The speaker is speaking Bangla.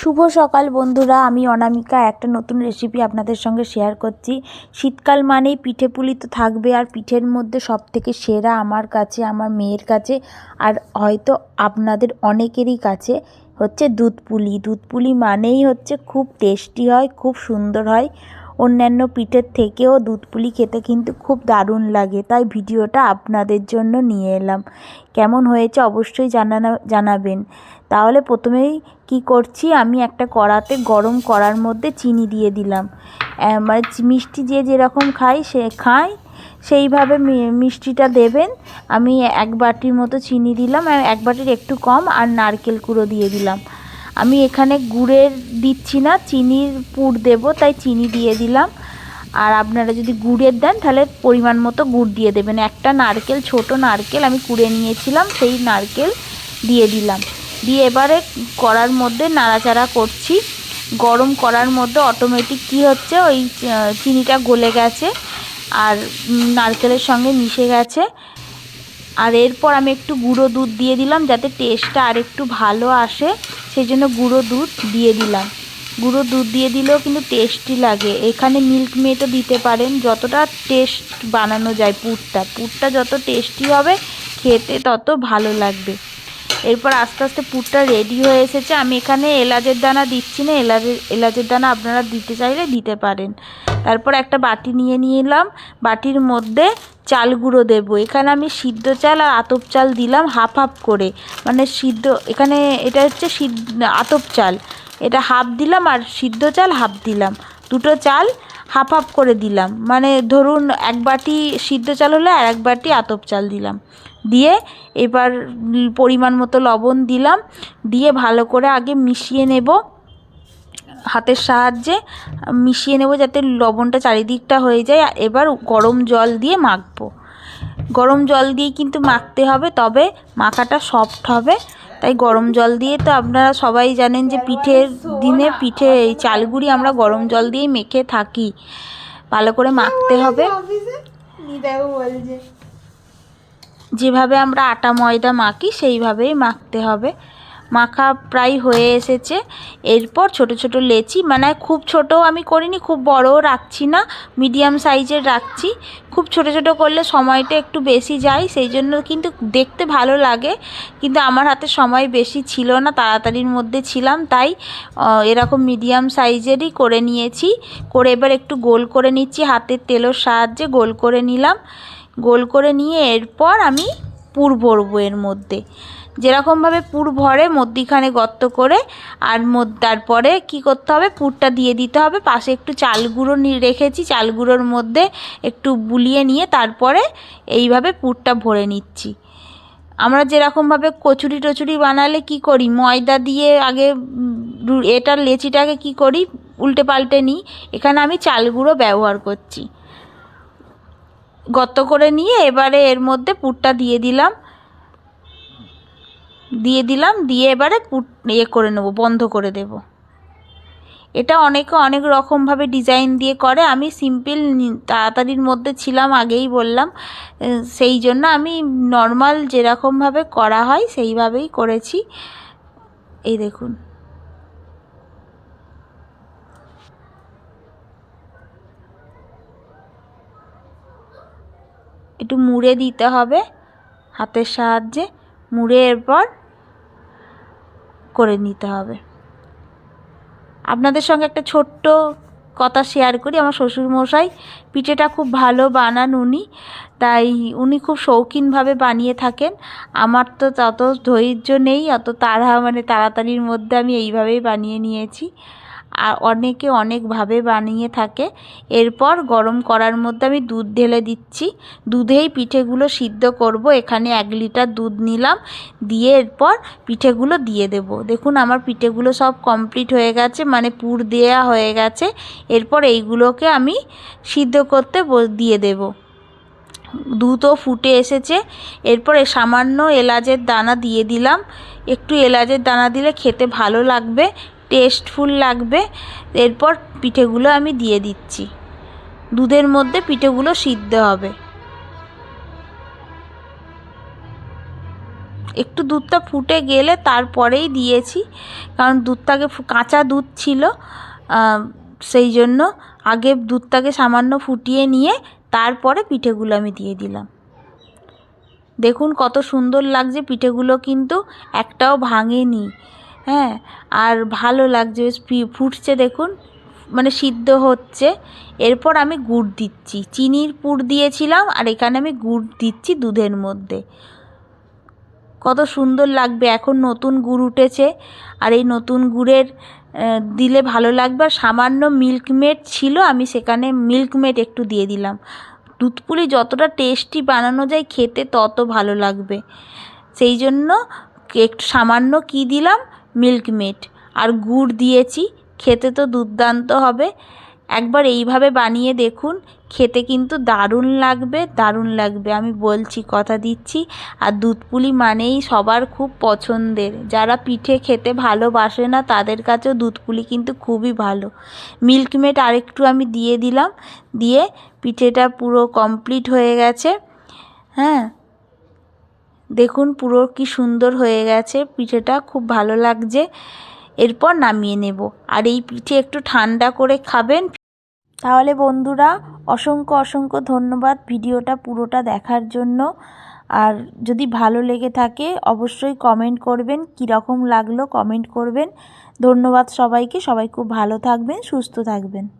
শুভ সকাল বন্ধুরা, আমি অনামিকা। একটা নতুন রেসিপি আপনাদের সঙ্গে শেয়ার করছি। শীতকাল মানেই পিঠে পুলি তো থাকবে, আর পিঠের মধ্যে সব থেকে সেরা আমার কাছে, আমার মেয়ের কাছে, আর হয়তো আপনাদের অনেকেরই কাছে হচ্ছে দুধ পুলি। দুধ পুলি মানেই হচ্ছে খুব টেস্টি হয়, খুব সুন্দর হয়। অন্যান্য পিঠের থেকেও দুধ পুলি খেতে কিন্তু খুব দারুণ লাগে। তাই ভিডিওটা আপনাদের জন্য নিয়ে এলাম। কেমন হয়েছে অবশ্যই জানানো, জানাবেন। তাহলে প্রথমেই কি করছি, আমি একটা কড়াতে গরম করার মধ্যে চিনি দিয়ে দিলাম। মানে মিষ্টি যে যেরকম খাই, সে খায় সেইভাবে মিষ্টিটা দেবেন। আমি এক বাটির মতো চিনি দিলাম এক বাটির একটু কম, আর নারকেল কুড়ো দিয়ে দিলাম। আমি এখানে গুড়ের দিচ্ছি না, চিনির পুর দেব, তাই চিনি দিয়ে দিলাম। আর আপনারা যদি গুড়ের দেন, তাহলে পরিমাণ মতো গুড় দিয়ে দেবেন। একটা নারকেল, ছোট নারকেল আমি কুড়ে নিয়েছিলাম, সেই নারকেল দিয়ে দিলাম। দিয়ে এবারে কড়ার মধ্যে নাড়াচাড়া করছি। গরম করার মধ্যে অটোমেটিক কি হচ্ছে? ওই চিনিটা গলে গেছে আর নারকেলের সঙ্গে মিশে গেছে। আর এরপর আমি একটু গুঁড়ো দুধ দিয়ে দিলাম, যাতে টেস্টটা আর একটু ভালো আসে। সেই জন্য গুঁড়ো দুধ দিয়ে দিলাম। গুঁড়ো দুধ দিয়ে দিলেও কিন্তু টেস্টি লাগে। এখানে মিল্ক মেটও দিতে পারেন, যতটা টেস্ট বানানো যায় পুরটা। পুরটা যত টেস্টি হবে, খেতে তত ভালো লাগবে। এরপর আস্তে আস্তে পুরটা রেডি হয়ে এসেছে। আমি এখানে এলাচের দানা দিচ্ছি না। এলাচের এলাচের দানা আপনারা দিতে চাইলে দিতে পারেন। তারপর একটা বাটি নিয়ে নিলাম। বাটির মধ্যে চাল গুঁড়ো দেবো। এখানে আমি সিদ্ধ চাল আর আতপ চাল দিলাম হাফ হাফ করে। মানে সিদ্ধ, এখানে এটা হচ্ছে সিদ্ধ, আতপ চাল। এটা হাফ দিলাম আর সিদ্ধ চাল হাফ দিলাম। দুটো চাল হাফ হাফ করে দিলাম। মানে ধরুন এক বাটি সিদ্ধ চাল হলে আর এক বাটি আতপ চাল দিলাম। দিয়ে এবার পরিমাণ মতো লবণ দিলাম। দিয়ে ভালো করে আগে মিশিয়ে নেব। হাতের সাহায্যে মিশিয়ে নেব যাতে লবণটা চারিদিকটা হয়ে যায়। এবার গরম জল দিয়ে মাখবো। গরম জল দিয়ে কিন্তু মাখতে হবে, তবে মাখাটা সফট হবে। তাই গরম জল দিয়ে তো আপনারা সবাই জানেন যে পিঠের দিনে পিঠে, এই চালগুড়ি আমরা গরম জল দিয়েই মেখে থাকি। ভালো করে মাখতে হবে। যেভাবে আমরা আটা ময়দা মাখি, সেইভাবেই মাখতে হবে। মাখা প্রায় হয়ে এসেছে। এরপর ছোট ছোট লেচি মানে খুব ছোট আমি করিনি, খুব বড়ও রাখছি না, মিডিয়াম সাইজের রাখছি। খুব ছোট ছোট করলে সময়টা একটু বেশি যায়, সেই জন্য কিন্তু দেখতে ভালো লাগে। কিন্তু আমার হাতে সময় বেশি ছিল না, তাড়াতাড়ির মধ্যে ছিলাম, তাই এরকম মিডিয়াম সাইজেরই করে নিয়েছি। করে এবার একটু গোল করে নিচ্ছি, হাতের তেলের সাহায্যে গোল করে নিলাম। গোল করে নিয়ে এরপর আমি পুর ভরবো এর মধ্যে। যেরকমভাবে পুর ভরে মধ্যিখানে গর্ত করে আর তারপরে কি করতে হবে? পুরটা দিয়ে দিতে হবে। পাশে একটু চাল গুঁড়ো রেখেছি। চাল গুঁড়োর মধ্যে একটু বুলিয়ে নিয়ে তারপরে এইভাবে পুরটা ভরে নিচ্ছি। আমরা যেরকমভাবে কচুরি টচুরি বানালে কি করি? ময়দা দিয়ে আগে এটার লেচিটাকে কি করি? উল্টে পাল্টে নিই। এখানে আমি চাল গুঁড়ো ব্যবহার করছি। গর্ত করে নিয়ে এবারে এর মধ্যে পুরটা দিয়ে দিলাম। দিয়ে দিলাম, দিয়ে এবারে কুট ইয়ে করে নেব, বন্ধ করে দেব। এটা অনেকে অনেক রকমভাবে ডিজাইন দিয়ে করে। আমি সিম্পল, তাড়াতাড়ির মধ্যে ছিলাম, আগেই বললাম, সেই জন্য আমি নর্মাল যেরকমভাবে করা হয়, সেইভাবেই করেছি। এই দেখুন। একটু মুড়ে দিতে হবে হাতের সাহায্যে। মুড়ে এরপর করে নিতে হবে। আপনাদের সঙ্গে একটা ছোট্ট কথা শেয়ার করি। আমার শ্বশুরমশাই পিঠেটা খুব ভালো বানান উনি, তাই উনি খুব শৌখিনভাবে বানিয়ে থাকেন। আমার তো তত ধৈর্য নেই, অত তাড়া মানে তাড়াতাড়ির মধ্যে আমি এইভাবেই বানিয়ে নিয়েছি। আর অনেকে অনেকভাবে বানিয়ে থাকে। এরপর গরম করার মধ্যে আমি দুধ ঢেলে দিচ্ছি। দুধেই পিঠেগুলো সিদ্ধ করব। এখানে এক লিটার দুধ নিলাম। দিয়ে এরপর পিঠেগুলো দিয়ে দেব। দেখুন, আমার পিঠেগুলো সব কমপ্লিট হয়ে গেছে মানে পুর দেয়া হয়ে গেছে। এরপর এইগুলোকে আমি সিদ্ধ করতে দিয়ে দেব। দুধও ফুটে এসেছে। এরপরে সামান্য এলাচের দানা দিয়ে দিলাম। একটু এলাচের দানা দিলে খেতে ভালো লাগবে। টেস্টফুল লাগবে। এরপর পিঠেগুলো আমি দিয়ে দিচ্ছি। দুধের মধ্যে পিঠেগুলো সিদ্ধ হবে। একটু দুধটা ফুটে গেলে তারপরেই দিয়েছি, কারণ দুধটাকে কাঁচা দুধ ছিল সেই জন্য আগে দুধটাকে সামান্য ফুটিয়ে নিয়ে তারপরে পিঠেগুলো আমি দিয়ে দিলাম। দেখুন কত সুন্দর লাগছে, পিঠেগুলো কিন্তু একটাও ভাঙেনি। হ্যাঁ আর ভালো লাগছে বেশ ফুটছে দেখুন মানে সিদ্ধ হচ্ছে। এরপর আমি গুড় দিচ্ছি, চিনির পুর দিয়েছিলাম আর এখানে আমি গুড় দিচ্ছি দুধের মধ্যে। কত সুন্দর লাগবে, এখন নতুন গুড় উঠেছে আর এই নতুন গুড়ের দিলে ভালো লাগবে। আর সামান্য মিল্কমেড ছিল, আমি সেখানে মিল্কমেড একটু দিয়ে দিলাম। দুধপুলি যতটা টেস্টি বানানো যায় খেতে তত ভালো লাগবে। সেই জন্য একটু সামান্য কী দিলাম মিল্কমেড আর গুড় দিয়েছি, খেতে তো দুর্দান্ত হবে। একবার এইভাবে বানিয়ে দেখুন, খেতে কিন্তু দারুণ লাগবে দারুণ লাগবে। আমি বলছি, কথা দিচ্ছি। আর দুধপুলি মানেই সবার খুব পছন্দের। যারা পিঠে খেতে ভালোবাসে না, তাদের কাছেও দুধপুলি কিন্তু খুবই ভালো। মিল্কমেড আরেকটু আমি দিয়ে দিলাম। দিয়ে পিঠেটা পুরো কমপ্লিট হয়ে গেছে। হ্যাঁ? দেখুন পুরো কি সুন্দর হয়ে গেছে, পিঠেটা খুব ভালো লাগছে। এরপর নামিয়ে নেব। আর এই পিঠে একটু ঠান্ডা করে খাবেন। তাহলে বন্ধুরা, অসংখ্য অসংখ্য ধন্যবাদ ভিডিওটা পুরোটা দেখার জন্য। আর যদি ভালো লেগে থাকে, অবশ্যই কমেন্ট করবেন কীরকম লাগল কমেন্ট করবেন। ধন্যবাদ সবাইকে, সবাই খুব ভালো থাকবেন, সুস্থ থাকবেন।